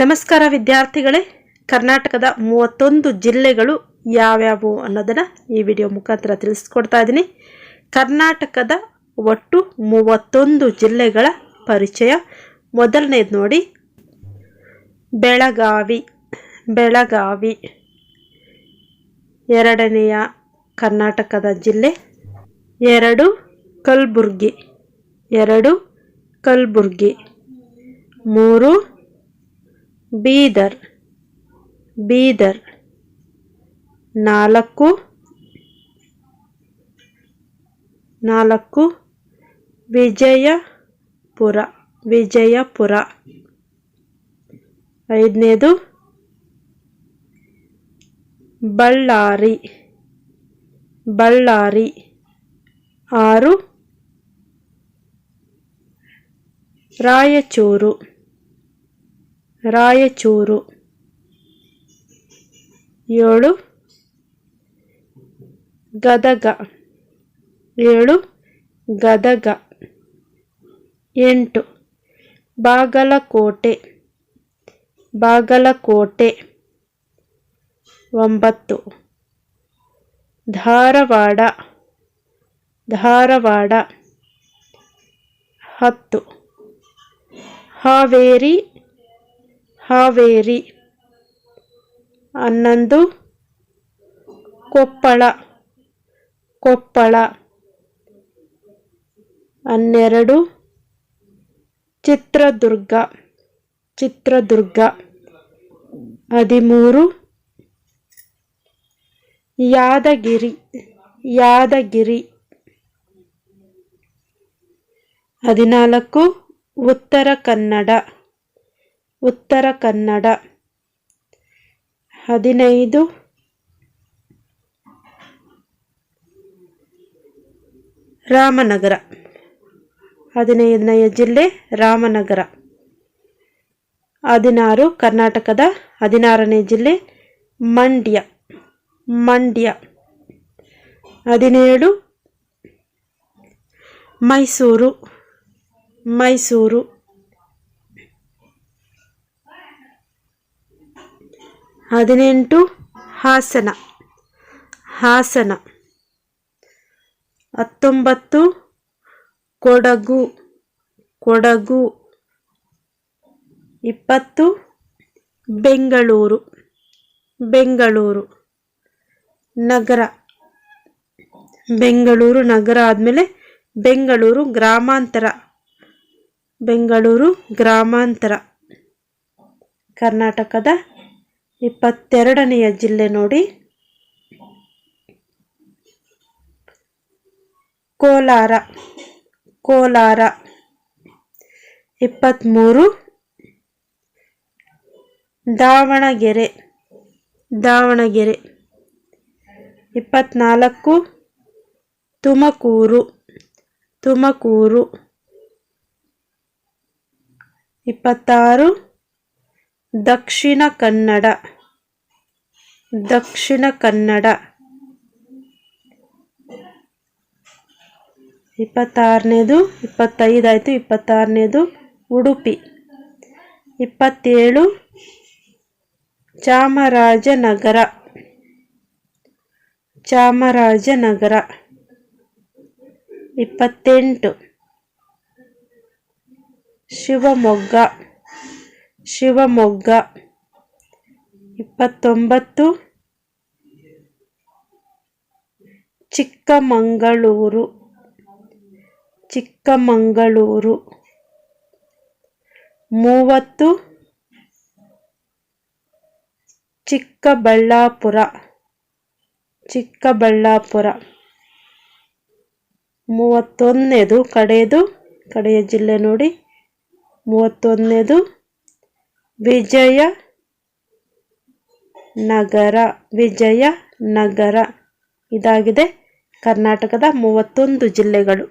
ನಮಸ್ಕಾರ ವಿದ್ಯಾರ್ಥಿಗಳೇ. ಕರ್ನಾಟಕದ ಮೂವತ್ತೊಂದು ಜಿಲ್ಲೆಗಳು ಯಾವ್ಯಾವು ಅನ್ನೋದನ್ನು ಈ ವಿಡಿಯೋ ಮುಖಾಂತರ ತಿಳಿಸ್ಕೊಡ್ತಾ ಇದ್ದೀನಿ ಕರ್ನಾಟಕದ ಒಟ್ಟು ಮೂವತ್ತೊಂದು ಜಿಲ್ಲೆಗಳ ಪರಿಚಯ. ಮೊದಲನೇದು ನೋಡಿ. ಬೆಳಗಾವಿ. ಬೆಳಗಾವಿ ಎರಡನೆಯ ಕರ್ನಾಟಕದ ಜಿಲ್ಲೆ. ಎರಡು ಕಲಬುರ್ಗಿ. ಎರಡು ಕಲಬುರ್ಗಿ. ಮೂರು ಬೀದರ್ ಬೀದರ್ ನಾಲ್ಕು ನಾಲ್ಕು ವಿಜಯಪುರ ವಿಜಯಪುರ ಐದನೇದು ಬಳ್ಳಾರಿ ಬಳ್ಳಾರಿ ಆರು ರಾಯಚೂರು ರಾಯಚೂರು. ಏಳು. ಗದಗ. ಏಳು. ಗದಗ. ಎಂಟು. ಬಾಗಲಕೋಟೆ. ಬಾಗಲಕೋಟೆ. ಒಂಬತ್ತು. ಧಾರವಾಡ. ಧಾರವಾಡ. ಹತ್ತು. ಹಾವೇರಿ ಹಾವೇರಿ. ಹನ್ನೊಂದು ಕೊಪ್ಪಳ. ಕೊಪ್ಪಳ. ಹನ್ನೆರಡು ಚಿತ್ರದುರ್ಗ. ಚಿತ್ರದುರ್ಗ. ಹದಿಮೂರು ಯಾದಗಿರಿ. ಯಾದಗಿರಿ. ಹದಿನಾಲ್ಕು ಉತ್ತರ ಕನ್ನಡ. ಉತ್ತರ ಕನ್ನಡ. ಹದಿನೈದು. ರಾಮನಗರ. ಹದಿನೈದನೆಯ ಜಿಲ್ಲೆ ರಾಮನಗರ. ಹದಿನಾರು ಕರ್ನಾಟಕದ ಹದಿನಾರನೇ ಜಿಲ್ಲೆ ಮಂಡ್ಯ. ಮಂಡ್ಯ. ಹದಿನೇಳು ಮೈಸೂರು. ಮೈಸೂರು. ಹದಿನೆಂಟು ಹಾಸನ. ಹಾಸನ. ಹತ್ತೊಂಬತ್ತು ಕೊಡಗು. ಕೊಡಗು. ಇಪ್ಪತ್ತು ಬೆಂಗಳೂರು. ಬೆಂಗಳೂರು. ನಗರ. ಬೆಂಗಳೂರು ನಗರ ಆದಮೇಲೆ ಬೆಂಗಳೂರು ಗ್ರಾಮಾಂತರ. ಬೆಂಗಳೂರು ಗ್ರಾಮಾಂತರ. ಕರ್ನಾಟಕದ ಇಪ್ಪತ್ತೆರಡನೆಯ ಜಿಲ್ಲೆ ನೋಡಿ. ಕೋಲಾರ ಕೋಲಾರ ಇಪ್ಪತ್ತ್ಮೂರು ದಾವಣಗೆರೆ ದಾವಣಗೆರೆ ಇಪ್ಪತ್ತ್ನಾಲ್ಕು ತುಮಕೂರು ತುಮಕೂರು ಇಪ್ಪತ್ತಾರು. ದಕ್ಷಿಣ ಕನ್ನಡ. ದಕ್ಷಿಣ ಕನ್ನಡ. ಇಪ್ಪತ್ತಾರನೇದು ಇಪ್ಪತ್ತೈದಾಯಿತು ಇಪ್ಪತ್ತಾರನೇದು ಉಡುಪಿ. ಇಪ್ಪತ್ತೇಳು ಚಾಮರಾಜನಗರ. ಚಾಮರಾಜನಗರ. ಇಪ್ಪತ್ತೆಂಟು ಶಿವಮೊಗ್ಗ. ಶಿವಮೊಗ್ಗ. ಇಪ್ಪತ್ತೊಂಬತ್ತು. ಚಿಕ್ಕಮಂಗಳೂರು. ಚಿಕ್ಕಮಂಗಳೂರು. ಮೂವತ್ತು. ಚಿಕ್ಕಬಳ್ಳಾಪುರ. ಚಿಕ್ಕಬಳ್ಳಾಪುರ. ಮೂವತ್ತೊಂದನೇದು ಕಡೆಯದು ಕಡೆಯ ಜಿಲ್ಲೆ ನೋಡಿ. ಮೂವತ್ತೊಂದನೇದು. ವಿಜಯ ನಗರ ವಿಜಯ ನಗರ. ಇದಾಗಿದೆ ಕರ್ನಾಟಕದ ಮೂವತ್ತೊಂದು ಜಿಲ್ಲೆಗಳು.